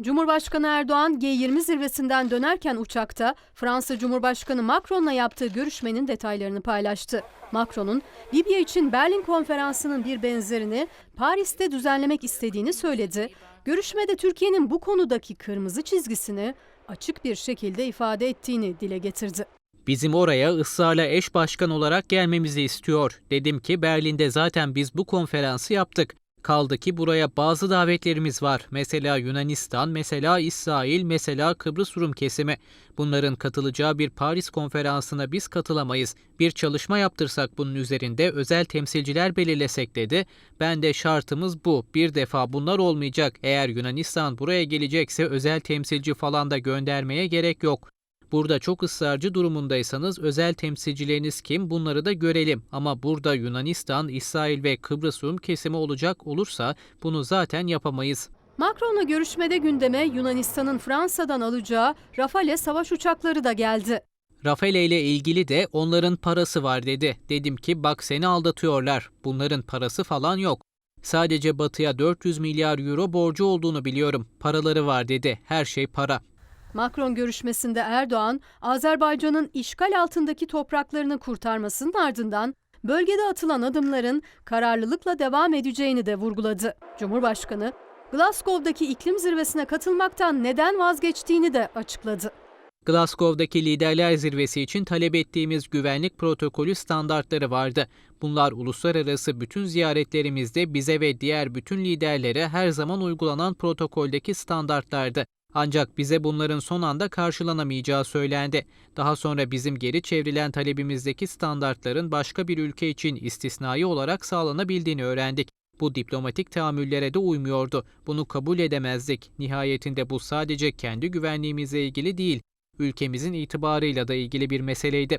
Cumhurbaşkanı Erdoğan G20 zirvesinden dönerken uçakta Fransa Cumhurbaşkanı Macron'la yaptığı görüşmenin detaylarını paylaştı. Macron'un Libya için Berlin konferansının bir benzerini Paris'te düzenlemek istediğini söyledi. Görüşmede Türkiye'nin bu konudaki kırmızı çizgisini açık bir şekilde ifade ettiğini dile getirdi. Bizim oraya ısrarla eş başkan olarak gelmemizi istiyor. Dedim ki Berlin'de zaten biz bu konferansı yaptık. Kaldı ki buraya bazı davetlerimiz var. Mesela Yunanistan, mesela İsrail, mesela Kıbrıs Rum kesimi. Bunların katılacağı bir Paris konferansına biz katılamayız. Bir çalışma yaptırsak bunun üzerinde özel temsilciler belirlesek dedi. Ben de şartımız bu. Bir defa bunlar olmayacak. Eğer Yunanistan buraya gelecekse özel temsilci falan da göndermeye gerek yok. Burada çok ısrarcı durumundaysanız özel temsilcileriniz kim bunları da görelim. Ama burada Yunanistan, İsrail ve Kıbrıs Rum kesimi olacak olursa bunu zaten yapamayız. Macron'la görüşmede gündeme Yunanistan'ın Fransa'dan alacağı Rafale savaş uçakları da geldi. Rafale ile ilgili de onların parası var dedi. Dedim ki bak seni aldatıyorlar. Bunların parası falan yok. Sadece Batı'ya 400 milyar euro borcu olduğunu biliyorum. Paraları var dedi. Her şey para. Macron görüşmesinde Erdoğan, Azerbaycan'ın işgal altındaki topraklarını kurtarmasının ardından bölgede atılan adımların kararlılıkla devam edeceğini de vurguladı. Cumhurbaşkanı, Glasgow'daki iklim zirvesine katılmaktan neden vazgeçtiğini de açıkladı. Glasgow'daki liderler zirvesi için talep ettiğimiz güvenlik protokolü standartları vardı. Bunlar uluslararası bütün ziyaretlerimizde bize ve diğer bütün liderlere her zaman uygulanan protokoldeki standartlardı. Ancak bize bunların son anda karşılanamayacağı söylendi. Daha sonra bizim geri çevrilen talebimizdeki standartların başka bir ülke için istisnai olarak sağlanabildiğini öğrendik. Bu diplomatik tahammüllere de uymuyordu. Bunu kabul edemezdik. Nihayetinde bu sadece kendi güvenliğimizle ilgili değil, ülkemizin itibarıyla da ilgili bir meseleydi.